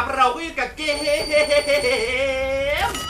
นะครับ เราก็อยู่กับเกม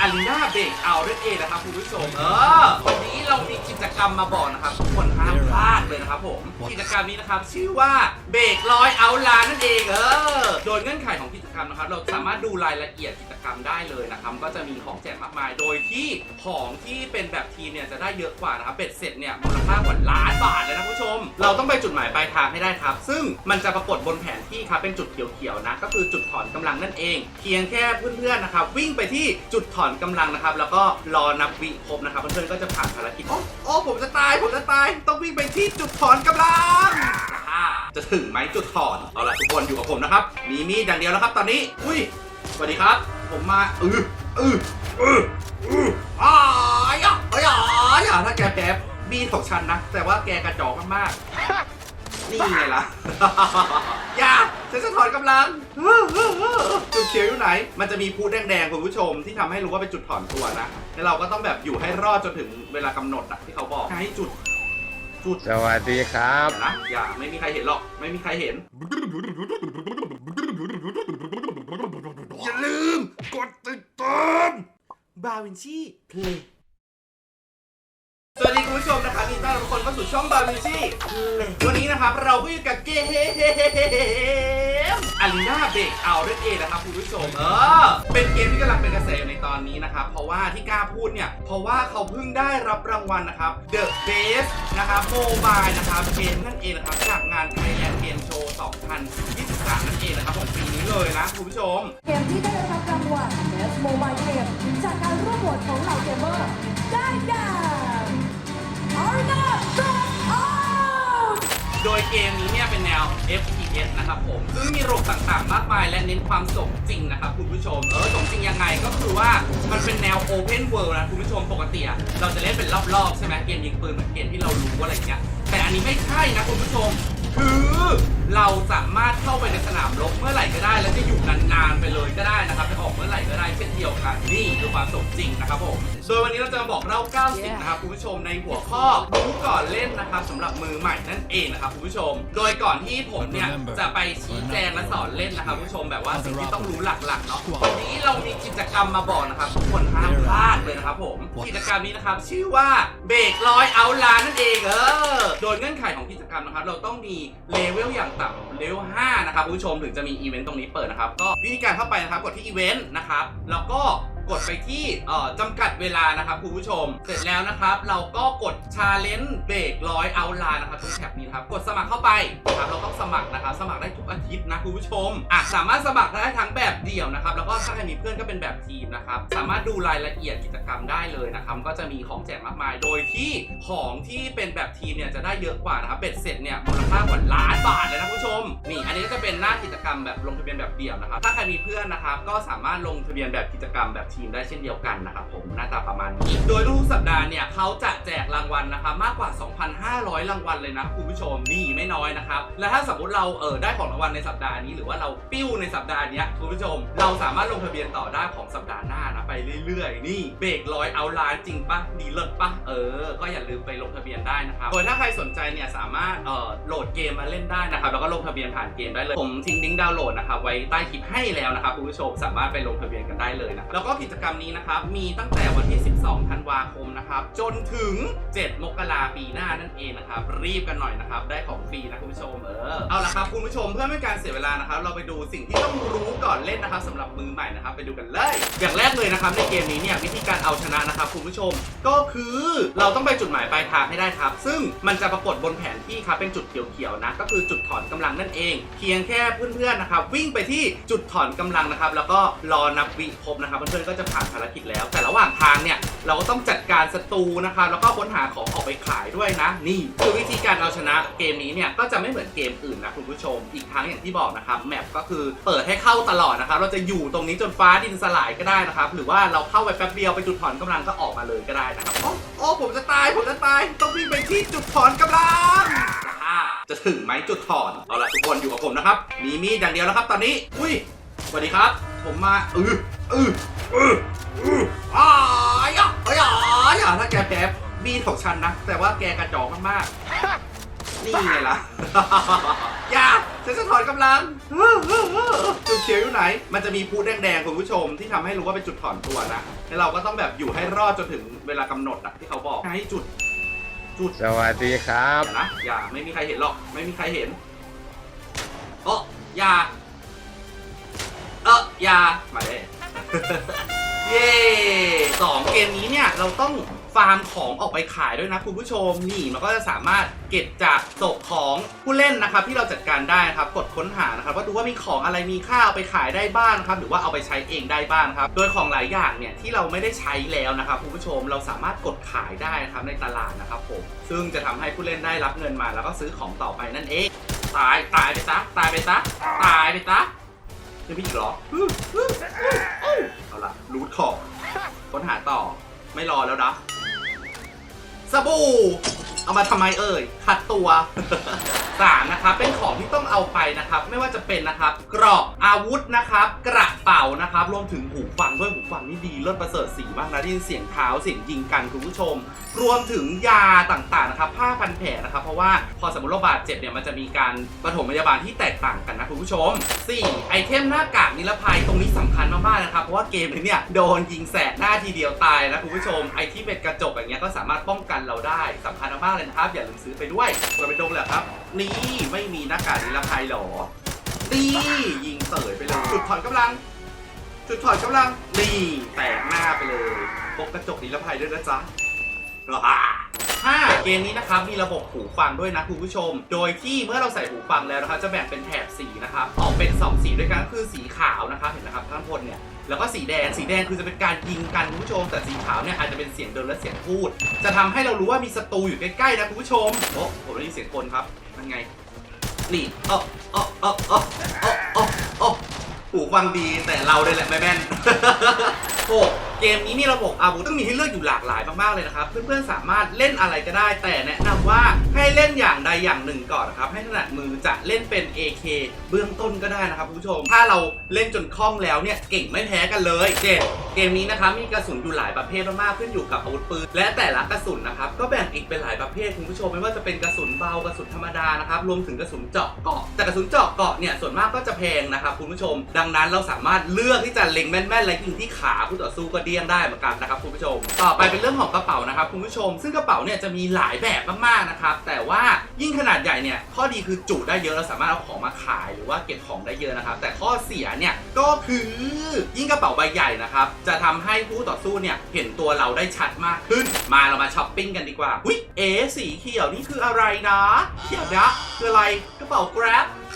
อารีนาเบรกเอาด้วยเองนะครับคุณผู้ชมเออวันนี้เรามีกิจกรรมมาบอกนะครับทุกคนห้ามพลาดเลยนะครับผมกิจกรรมนี้นะครับชื่อว่าเบรกลอยเอาลานั่นเองเออโดยเงื่อนไขของกิจ รรมนะครับเราสามารถดูรายละเอียดกิจกรรมได้เลยนะครับก็จะมีของแจกมากมาย โดยที่ของที่เป็นแบบทีมเนี่ยจะได้เยอะกว่านะครับเบ็ดเสร็จเนี่ยมูลค่ากว่าล้านบาทเลยนะคุณผู้ชม เราต้องไปจุดหมายปลายทางให้ได้ครับ ซึ่งมันจะปรากฏบนแผนที่ครับเป็นจุดเขียวๆนะก็คือจุดถอนกำลังนั่นเอง เพียงแค่เพื่อนๆนะครับวิ่งไปที่จุดถอนกำลังนะครับแล้วก็รอนับวิครบนะครับเพื่อนๆก็จะผ่านภารกิจโอ้โอ้ผมจะตายผมจะตายต้องวิ่งไปที่จุดถอนกำลังอ่า ถึงไหมจุดถอนเอาละทุกคนอยู่กับผมนะครับ มีมีดอย่างเดียวแล้วครับ ตอนนี้ อุ้ย สวัสดีครับ ผมมาอืออืออืออืออ้ายอะอ้ายอะอ้ายอะถ้าแกแพ้มีดของฉันนะ แต่ว่าแกกระจอกมากๆ นี่ไงล่ะ อย่าฉันจะถอนกำลัง จุดเขียวอยู่ไหน มันจะมีพูดแดงๆคุณผู้ชมที่ทำให้รู้ว่าเป็นจุดถอนตัวนะ แล้วเราก็ต้องแบบอยู่ให้รอดจนถึงเวลากำหนดอะที่เขาบอก ให้จุด จุดสวัสดีครับอย่านะอย่าไม่มีใครเห็นหรอก ไม่มีใครเห็น อย่าลืม กดติดตามบาวินชีเพลย์สวัสดีคุณผู้ชมนะครับยินดีต้อนรับทุกคนเข้าสู่ช่องบาวินชีเพลย์วันนี้นะครับ เราก็อยู่กับเกมอารีนาเบ รกเอานั่นเองนะครับคุณผู้ชมเออเป็นเกมที่กำลังเป็นกระแสในตอนนี้นะครับเพราะว่าที่กล้าพูดเนี่ยเพราะว่าเขาเพิ่งได้รับรางวัลนะครับ The Best นะครับโมบายนะครับเกมนั่นเองนะครับจากงาน Thailand Game Show 2023 นั่นเองนะครับของปีนี้เลยนะคุณผู้ชม เกมที่ได้รับรางวัล Best Mobile Game จากการร่วมโหวตของเหล่าเกมเมอร์ได้แก่ Arena Dropout โดยเกมนี้เนี่ยเป็นแนว FPS นะครับผมซึ่งมีระบบต่างๆ มากมาย และเน้นความสมจริงนะครับคุณผู้ชม เออสมจริงยังไงก็คือว่ามันเป็นแนว Open World นะคุณผู้ชมปกติเราจะเล่นเป็นรอบๆใช่ไหมเกมยิงปืนเหมือนเกมที่เรารู้อะไรเงี้ยแต่อันนี้ไม่ใช่นะคุณผู้ชม คือเราสามารถเข้าไปในสนามรบเมื่อไหร่ก็ได้ แล้วจะอยู่นานๆไปเลยก็ได้นะครับจะออกเมื่อไหร่ก็ได้เช่นเดียวกันนี่คือความสมจริงนะครับผมโดยวันนี้เราจะมาบอกเล่า 90 นะครับคุณผู้ชมในหัวข้อรู้ก่อนเล่นนะครับสำหรับมือใหม่นั่นเองนะครับคุณผู้ชม โดยก่อนที่ผมเนี่ยจะไปชี้แจงและสอนเล่นนะครับคุณผู้ชมแบบว่าสิ่งที่ต้องรู้หลักๆเนาะวันนี้เรามีกิจกรรมมาบอกนะครับทุกคนห้ามพลาดเลยนะครับผมกิจกรรมนี้นะครับชื่อว่าเบรกลอยเอาลานั่นเองเออ กรรมนะครับ เราต้องมีเลเวลอย่างต่ำเลเวล5นะครับคุณผู้ชมถึงจะมีอีเวนต์ตรงนี้เปิดนะครับ ก็วิธีการเข้าไปนะครับกดที่อีเวนต์นะครับแล้วก็ กดไปที่เอ่อจำกัดเวลานะครับคุณผู้ชม เสร็จแล้วนะครับ เราก็กดชาเลนจ์เบรกร้อยเอาลานะครับตรงแท็บนี้นะครับ กดสมัครเข้าไปนะครับเราต้องสมัครนะครับ สมัครได้ทุกอาทิตย์นะคุณผู้ชมอะสามารถสมัครได้ทั้งแบบเดี่ยวนะครับ แล้วก็ถ้าใครมีเพื่อนก็เป็นแบบทีมนะครับ สามารถดูรายละเอียดกิจกรรมได้เลยนะครับ ก็จะมีของแจกมากมาย โดยที่ของที่เป็นแบบทีมเนี่ยจะได้เยอะกว่านะครับเบ็ดเสร็จเนี่ยมูลค่ากว่าล้านบาทเลยนะคุณผู้ชม นี่อันนี้ก็จะเป็นหน้ากิจกรรมแบบลงทะเบียนแบบเดี่ยวนะครับ ถ้าใครมีเพื่อนนะครับก็สามารถลงทะเบียนแบบกิจกรรมแบบทีมได้เช่นเดียวกันนะครับผมหน้าตาประมาณนี้โดยทุกสัปดาห์เนี่ยเขาจะแจกรางวัลนะครับมากกว่า 2,500 รางวัลเลยนะคุณผู้ชมนี่ไม่น้อยนะครับและถ้าสมมติเราเออได้ของรางวัลในสัปดาห์นี้ หรือว่าเราปิ้วในสัปดาห์นี้คุณผู้ชม เราสามารถลงทะเบียนต่อได้ของสัปดาห์หน้านะไปเรื่อยๆ นี่เบรกร้อยเอาล้านจริงปะดีเลิศปะเออ ก็อย่าลืมไปลงทะเบียนได้นะครับโดยถ้าใครสนใจเนี่ยสามารถเอ่อโหลดเกมมาเล่นได้นะครับแล้วก็ลงทะเบียนผ่านเกมได้เลยผมทิ้งลิงก์ดาวน์โหลดนะครับไว้ใต้คลิปให้แล้วนะครับคุณผู้ชมสามารถไปลงทะเบียนกันได้เลยนะแล้วก็กิจกรรมนี้นะครับมีตั้งแต่วันที่ 12 ธันวาคมนะครับ จนถึง 7 มกราปีหน้านั่นเองนะครับ รีบกันหน่อยนะครับ ได้ของฟรีนะคุณผู้ชมเออเอาละครับคุณผู้ชมเพื่อไม่ให้การเสียเวลานะครับ เราไปดูสิ่งที่ต้องรู้ก่อนเล่นนะครับสำหรับมือใหม่นะครับ ไปดูกันเลย อย่างแรกเลยนะครับในเกมนี้เนี่ยวิธีการเอาชนะนะครับคุณผู้ชมก็คือเราต้องไปจุดหมายปลายทางให้ได้ครับ ซึ่งมันจะปรากฏบนแผนที่ครับเป็นจุดเขียวๆนะก็คือจุดถอนกำลังนั่นเอง เพียงแค่เพื่อนๆนะครับวิ่งไปที่จุดถอนกำลังนะครับ แล้วก็รอนับวิครบนะครับเพื่อนๆก็จะผ่านภารกิจแล้ว แต่ระหว่างทางเนี่ยเราก็ต้องจัดการศัตรูนะครับแล้วก็ค้นหาของออกไปขายด้วยนะ นี่คือวิธีการเอาชนะเกมนี้เนี่ยก็จะไม่เหมือนเกมอื่นนะคุณผู้ชม อีกทั้งอย่างที่บอกนะครับแมปก็คือเปิดให้เข้าตลอดนะครับเราจะอยู่ตรงนี้จนฟ้าดินสลายก็ได้นะครับหรือว่าเราเข้าไปแป๊บเดียวไปจุดถอนกำลังก็ออกมาเลยก็ได้นะครับโอ้โอ้ผมจะตายผมจะตายต้องวิ่งไปที่จุดถอนกำลังจะถึงไหมจุดถอนเอาล่ะทุกคนอยู่กับผมนะครับมีมีดอย่างเดียวแล้วครับ ตอนนี้ อุ้ยสวัสดีครับ ผมมาอืออืออืออืออ้ายอะอ้ายอะอ้ายอะถ้าแกแพ้มีดของฉันนะ แต่ว่าแกกระจอกมากๆนี่ไงล่ะ อย่าฉัฉันจะถอนกำลัง จุดเขียวอยู่ไหน มันจะมีพูดแดงๆคุณผู้ชมที่ทำให้รู้ว่าเป็นจุดถอนตัวนะแล้วเราก็ต้องแบบอยู่ให้รอดจนถึงเวลากำหนดอะที่เขาบอกให้จุด จุดสวัสดีครับ อย่านะอย่าไม่มีใครเห็นหรอก ไม่มีใครเห็นเอออย่า เอออย่ามาเลย เย้สองเกมนี้เนี่ยเราต้องฟาร์มของออกไปขายด้วยนะคุณผู้ชมนี่มันก็จะสามารถเก็บจากศพของผู้เล่นนะครับ ที่เราจัดการได้นะครับกดค้นหานะครับว่าดูว่ามีของอะไรมีค่าเอาไปขายได้บ้างนะครับ หรือว่าเอาไปใช้เองได้บ้างครับ โดยของหลายอย่างเนี่ยที่เราไม่ได้ใช้แล้วนะครับคุณผู้ชมเราสามารถกดขายได้นะครับในตลาดนะครับผมซึ่งจะทำให้ผู้เล่นได้รับเงินมา แล้วก็ซื้อของต่อไปนั่นเองตายตายไปซะตายไปซะตายไปซะ ยังมีอีกเหรออื้ออื้ออื้อเอาล่ะรูทของค้นหาต่อ ไม่รอแล้วนะสบู่ เอามาทำไมเอ่ยขัดตัว สามนะครับเป็นของที่ต้องเอาไปนะครับ ไม่ว่าจะเป็นนะครับกรอบอาวุธนะครับ กระเป๋านะครับ รวมถึงหูฟังด้วยหูฟังนี่ดีเลิศประเสริฐสีมากนะได้ยินเสียงเท้าเสียงยิงกันคุณผู้ชม รวมถึงยาต่างๆนะครับผ้าพันแผลนะครับ เพราะว่าพอสมมติเราบาดเจ็บเนี่ยมันจะมีการปฐมพยาบาลที่แตกต่างกันนะคุณผู้ชม 4. ไอเทมหน้ากากนิรภัยตรงนี้สำคัญมากๆนะครับเพราะว่าเกมนี้เนี่ยโดนยิงแสกหน้าทีเดียวตายนะคุณผู้ชมไอที่เป็นกระจกอย่างเงี้ยก็สามารถป้องกันเราได้สำคัญมากๆเลยนะครับ อย่าลืมซื้อไปด้วยเราไปดมเลยครับ นี่ไม่มีหน้ากากนิรภัยหรอนี่ยิงเสยไปเลยจุดถอนกำลัง จุดถอนกำลังนี่แตกหน้าไปเลยพกกระจกนิรภัยด้วยนะจ๊ะห้าเกมนี้นะครับมีระบบหูฟังด้วยนะคุณผู้ชม โดยที่เมื่อเราใส่หูฟังแล้วนะครับจะแบ่งเป็นแถบสีนะครับออกเป็น 2 สีด้วยกันก็คือสีขาวนะครับเห็นนะครับข้างบนเนี่ย แล้วก็สีแดง สีแดงคือจะเป็นการยิงกันคุณผู้ชม แต่สีขาวเนี่ยอาจจะเป็นเสียงเดินและเสียงพูด จะทำให้เรารู้ว่ามีศัตรูอยู่ใกล้ๆนะคุณผู้ชมโอ้ผมได้ยินเสียงคนครับมันไงนี่เออเออเออเออเออเออเอหูฟังดีแต่เราเลยแหละไม่แม่นโอ้ เกมนี้มีระบบอาวุธต้องมีให้เลือกอยู่หลากหลายมากๆเลยนะครับ เพื่อนๆสามารถเล่นอะไรก็ได้ แต่แนะนำว่าให้เล่นอย่างใดอย่างหนึ่งก่อนนะครับ ให้ถนัดมือจะเล่นเป็น AK เบื้องต้นก็ได้นะครับคุณผู้ชม ถ้าเราเล่นจนคล่องแล้วเนี่ยเก่งไม่แพ้กันเลยเจ็ดเกมนี้นะครับมีกระสุนอยู่หลายประเภทมากๆขึ้นอยู่กับอาวุธปืนและแต่ละกระสุนนะครับก็แบ่งอีกเป็นหลายประเภทคุณผู้ชมไม่ว่าจะเป็นกระสุนเบากระสุนธรรมดานะครับรวมถึงกระสุนเจาะเกาะแต่กระสุนเจาะเกาะเนี่ยส่วนมากก็จะแพงนะครับคุณผู้ชม ดังนั้นเราสามารถเลือกที่จะเล็งแม่นๆและยิงที่ขาผู้ต่อสู้ก็เดี้ยงได้เหมือนกันนะครับคุณผู้ชม ต่อไปเป็นเรื่องของกระเป๋านะครับคุณผู้ชม ซึ่งกระเป๋าเนี่ยจะมีหลายแบบมากๆนะครับแต่ว่ายิ่งขนาดใหญ่เนี่ยข้อดีคือจุได้เยอะเราสามารถเอาของมาขายหรือว่าเก็บของได้เยอะนะครับแต่ข้อเสียเนี่ยก็คือยิ่งกระเป๋าใบใหญ่นะครับจะทำให้ผู้ต่อสู้เนี่ยเห็นตัวเราได้ชัดมากขึ้น มาเรามาช้อปปิ้งกันดีกว่าอุ้ยเอสีเขียวนี่คืออะไรนะเขียวนะคืออะไรกระเป๋า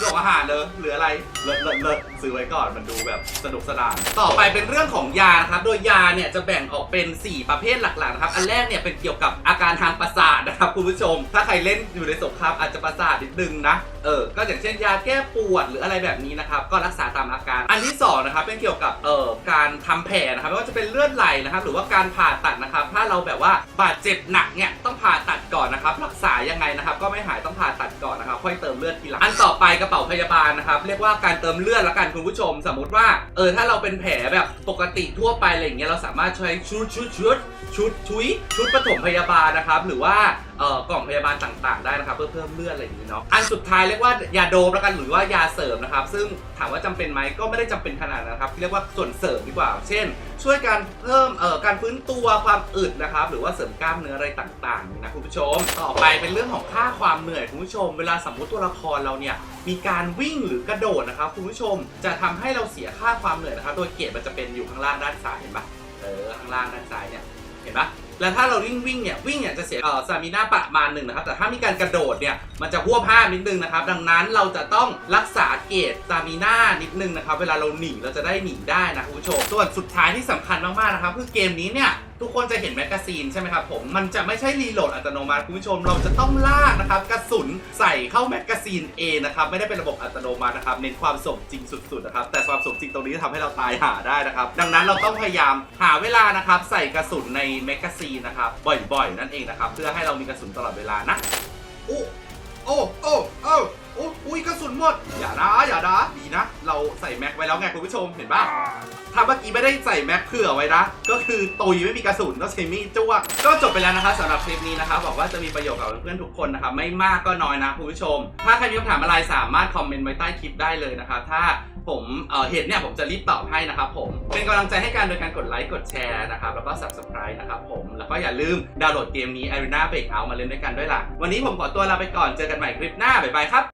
Grab ส่งอาหารเลยหรืออะไรเลิศเลิศเลิศซื้อไว้ก่อนมันดูแบบสนุกสนาน ต่อไปเป็นเรื่องของยานะครับ โดยยาเนี่ยจะแบ่งออกเป็น 4 ประเภทหลักๆนะครับอันแรกเนี่ยเป็นเกี่ยวกับอาการทางประสาทนะครับคุณผู้ชม ถ้าใครเล่นอยู่ในสงครามอาจจะประสาทนิดนึงนะเออก็อย่างเช่นยาแก้ปวดหรืออะไรแบบนี้นะครับก็รักษาตามอาการ อันที่สองนะครับเป็นเกี่ยวกับเอ่อการทำแผลนะครับไม่ว่าจะเป็นเลือดไหลนะครับหรือว่าการผ่าตัดนะครับถ้าเราแบบว่าบาดเจ็บหนักเนี่ยต้องผ่าตัด ก่อนนะครับรักษายังไงนะครับก็ไม่หายต้องผ่าตัดก่อนนะครับค่อยเติมเลือดทีหลังอันต่อไปกระเป๋าพยาบาลนะครับเรียกว่าการเติมเลือดละกันคุณผู้ชม สมมติว่าเออถ้าเราเป็นแผลแบบปกติทั่วไปอะไรอย่างเงี้ยเราสามารถใช้ชุดชุดชุดชุดชุยชุดปฐมพยาบาลนะครับหรือว่า เอ่อกล่องพยาบาลต่างๆได้นะครับเพื่อเพิ่มเลือดอะไรอย่างนี้เนาะอันสุดท้ายเรียกว่ายาโดปแล้วกันหรือว่ายาเสริมนะครับ ซึ่งถามว่าจำเป็นไหมก็ไม่ได้จำเป็นขนาดนั้นนะครับเรียกว่าส่วนเสริมดีกว่า เช่น ช่วยการเพิ่มเอ่อการฟื้นตัวความอึดนะครับ หรือว่าเสริมกล้ามเนื้ออะไรต่างๆนะคุณผู้ชม ต่อไปเป็นเรื่องของค่าความเหนื่อยคุณผู้ชม เวลาสมมติตัวละครเราเนี่ยมีการวิ่งหรือกระโดดนะครับคุณผู้ชมจะทำให้เราเสียค่าความเหนื่อยนะครับ โดยเกรดมันจะเป็นอยู่ข้างล่างด้านซ้ายเห็นปะเออข้างล่างด้านซ้ายเนี่ยเห็นปะ แล้วถ้าเราวิ่งวิ่งเนี่ยวิ่งเนี่ยจะเสียเอ่อสามิน่าประมาณหนึ่งนะครับ แต่ถ้ามีการกระโดดเนี่ยมันจะหัวผ้านิดนึงนะครับ ดังนั้นเราจะต้องรักษาเกตสามิน่านิดนึงนะครับ เวลาเราหนีเราจะได้หนีได้นะคุณผู้ชมส่วนสุดท้ายที่สำคัญมากๆนะครับคือเกมนี้เนี่ย ทุกคนจะเห็นแมกกาซีนใช่ไหมครับผม มันจะไม่ใช่รีโหลดอัตโนมัติคุณผู้ชม เราจะต้องลากนะครับกระสุนใส่เข้าแมกกาซีนเองนะครับ ไม่ได้เป็นระบบอัตโนมัตินะครับ เน้นความสมจริงสุดๆนะครับ แต่ความสมจริงตรงนี้จะทำให้เราตายหาได้นะครับ ดังนั้นเราต้องพยายามหาเวลานะครับใส่กระสุนในแมกกาซีนนะครับบ่อยๆ นั่นเองนะครับ เพื่อให้เรามีกระสุนตลอดเวลานะโอ้โอ้โอ้โอ้อุ๊ยอุ้ยกระสุนหมด อย่านะอย่านะดีนะ เราใส่แม็กไว้แล้วไงคุณผู้ชมเห็นปะถ้าเมื่อกี้ไม่ได้ใส่แม็กเผื่อไว้นะ ก็คือตุยไม่มีกระสุนก็ใช้มีดจ้วงก็จบไปแล้วนะคะสำหรับคลิปนี้นะคะบอกว่าจะมีประโยชน์กับเพื่อนๆทุกคนนะคะไม่มากก็น้อยนะคุณผู้ชม ถ้าใครมีคำถามอะไรสามารถคอมเมนต์ไว้ใต้คลิปได้เลยนะคะถ้า ผมเห็นเนี่ยผมจะรีบตอบให้นะครับผมเป็นกำลังใจให้กันโดยการกดไลค์กดแชร์นะครับแล้วก็ subscribe นะครับผมแล้วก็อย่าลืมดาวน์โหลดเกมนี้ Arena Breakout มาเล่นด้วยกันด้วยล่ะวันนี้ผมขอตัวลาไปก่อนเจอกันใหม่คลิปหน้าบ๊ายบายครับ